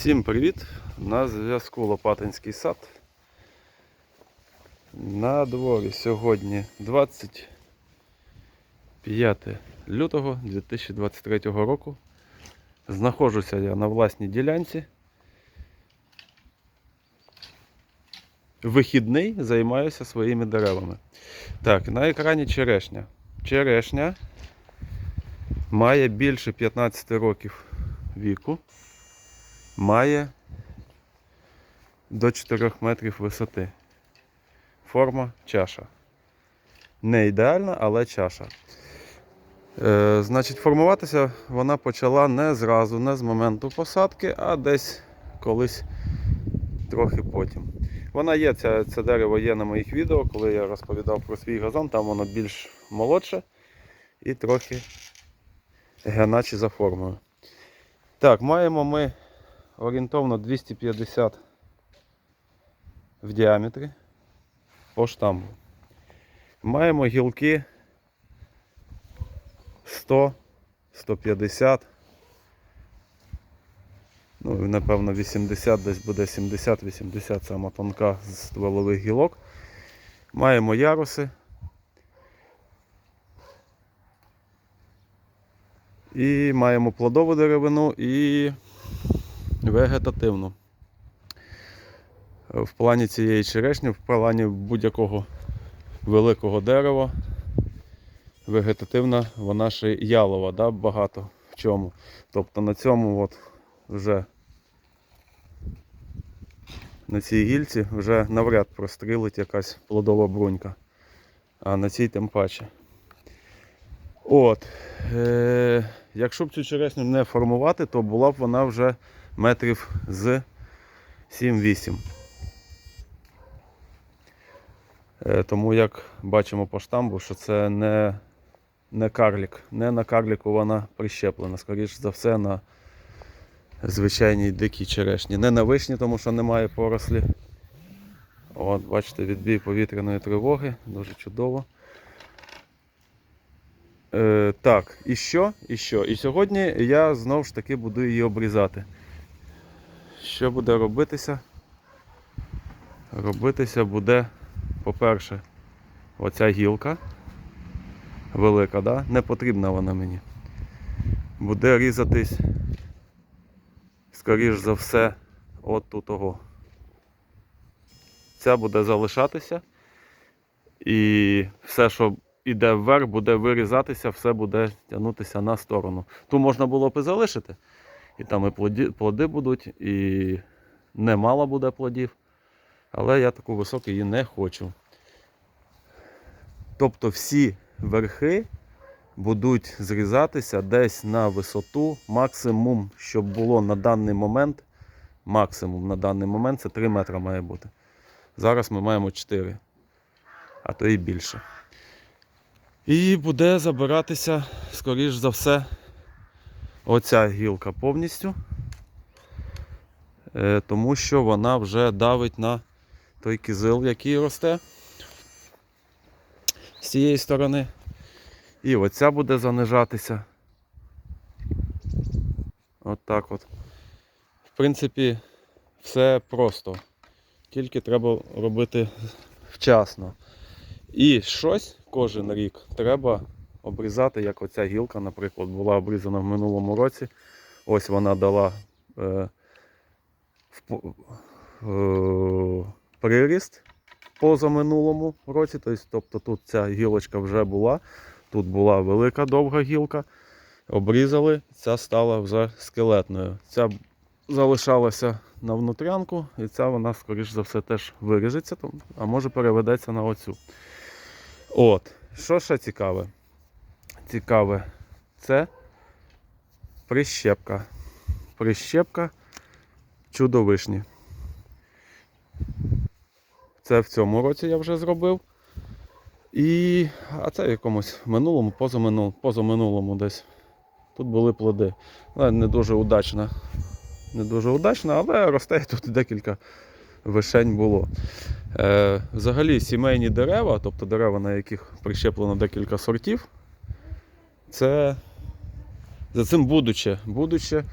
Всім привіт! На зв'язку Лопатинський сад. На дворі сьогодні 25 лютого 2023 року. Знаходжуся я на власній ділянці. Вихідний займаюся своїми деревами. Так, на екрані черешня. Черешня має більше 15 років віку має до 4 метрів висоти. Форма чаша. Не ідеальна, але чаша. Е, значить, формуватися вона почала не зразу, не з моменту посадки, а десь колись трохи потім. Вона є, це, це дерево є на моїх відео, коли я розповідав про свій газон, там воно більш молодше і трохи геначе за формою. Так, маємо ми орієнтовно 250 в діаметрі по штамбу. Маємо гілки 100, 150, ну, напевно, 80, десь буде 70-80 сама тонка з стволових гілок. Маємо яруси. І маємо плодову деревину і вегетативну. В плані цієї черешні, в плані будь-якого великого дерева, вегетативна, вона ще ялова, да, багато в чому. Тобто на цьому от вже на цій гільці вже навряд прострілить якась плодова брунька. А на цій тим паче. От. Е- якщо б цю черешню не формувати, то була б вона вже метрів з 7-8. Е, Тому як бачимо по штамбу, що це не, не карлік. Не на карліку вона прищеплена, скоріш за все, на звичайній дикій черешні. Не на вишні, тому що немає порослі. От, бачите, відбій повітряної тривоги, дуже чудово. Е, так, і що? І що? І сьогодні я знову ж таки буду її обрізати. Що буде робитися? Робитися буде, по-перше, оця гілка велика, да? не потрібна вона мені. Буде різатись, скоріш за все, от того. Ця буде залишатися. І все, що йде вверх, буде вирізатися, все буде тягнутися на сторону. Ту можна було б і залишити. І там і плоди, плоди будуть, і немало буде плодів. Але я таку високу її не хочу. Тобто всі верхи будуть зрізатися десь на висоту. Максимум, щоб було на даний момент. Максимум на даний момент це 3 метри має бути. Зараз ми маємо 4, а то і більше. І буде забиратися, скоріш за все, оця гілка повністю, Е, тому що вона вже давить на той кизил, який росте з цієї сторони. І оця буде занижатися. От так от. В принципі, все просто. Тільки треба робити вчасно. І щось кожен рік треба обрізати, як оця гілка, наприклад, була обрізана в минулому році. Ось вона дала е, в, е, приріст позаминулому році. Тобто, тобто тут ця гілочка вже була. Тут була велика довга гілка. Обрізали, ця стала вже скелетною. Ця залишалася на внутрянку, і ця вона, скоріш за все, теж виріжеться, а може переведеться на оцю. От, що ще цікаве? Цікаве, це прищепка. Прищепка чудовишні. Це в цьому році я вже зробив. І, а це в якомусь минулому, позаминулому, позаминулому десь. Тут були плоди. Але не дуже удачна. Не дуже удачна, але росте тут декілька вишень було. Е, взагалі сімейні дерева, тобто дерева, на яких прищеплено декілька сортів, це за цим будуче. Будуче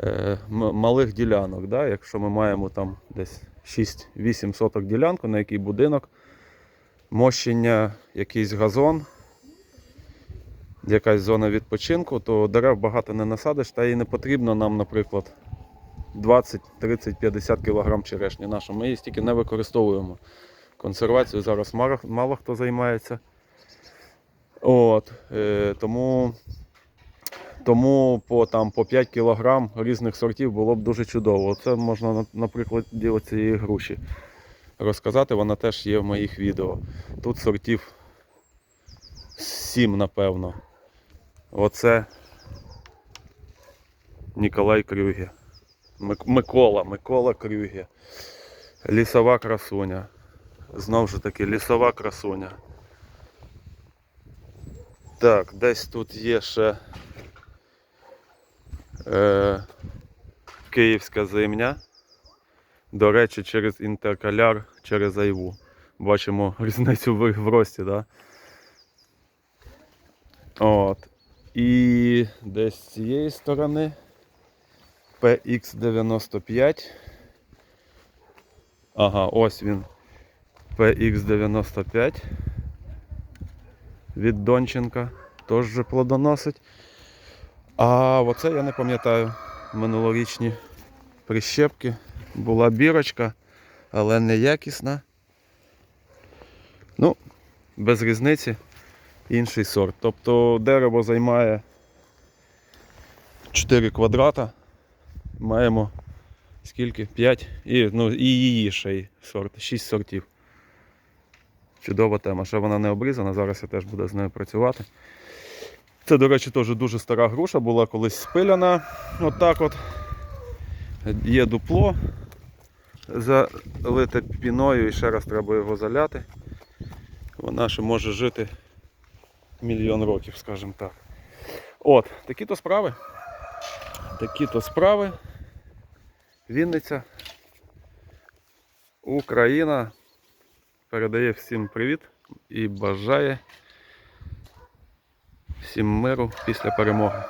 е, малих ділянок. Да? Якщо ми маємо там десь 6-8 соток ділянку, на який будинок, мощення, якийсь газон, якась зона відпочинку, то дерев багато не насадиш, та і не потрібно нам, наприклад, 20, 30, 50 кг черешні нашу. Ми її стільки не використовуємо. Консервацією зараз мало хто займається. От, е, тому, тому по, там, по 5 кг різних сортів було б дуже чудово. Це можна на, на прикладі цієї груші розказати, вона теж є в моїх відео. Тут сортів 7, напевно. Оце Ніколай Крюге. Микола, Микола Крюге. Лісова красуня. Знову ж таки, лісова красуня. Так, десь тут є ще е, Київська зимня. До речі, через інтеркаляр, через айву. Бачимо різницю в, в рості, да? От. І десь з цієї сторони PX95. Ага, ось він. PX95 від Донченка. Теж вже плодоносить. А оце я не пам'ятаю. Минулорічні прищепки. Була бірочка, але неякісна. Ну, без різниці інший сорт. Тобто дерево займає 4 квадрата. Маємо скільки? 5 і, ну, і її ще й сорт, 6 сортів. Чудова тема. Ще вона не обрізана, зараз я теж буду з нею працювати. Це, до речі, теж дуже стара груша, була колись спиляна. Отак от. Є дупло залите піною і ще раз треба його заляти. Вона ще може жити мільйон років, скажімо так. От, такі то справи. Такі то справи. Вінниця. Україна передає всім привіт і бажає всім миру після перемоги.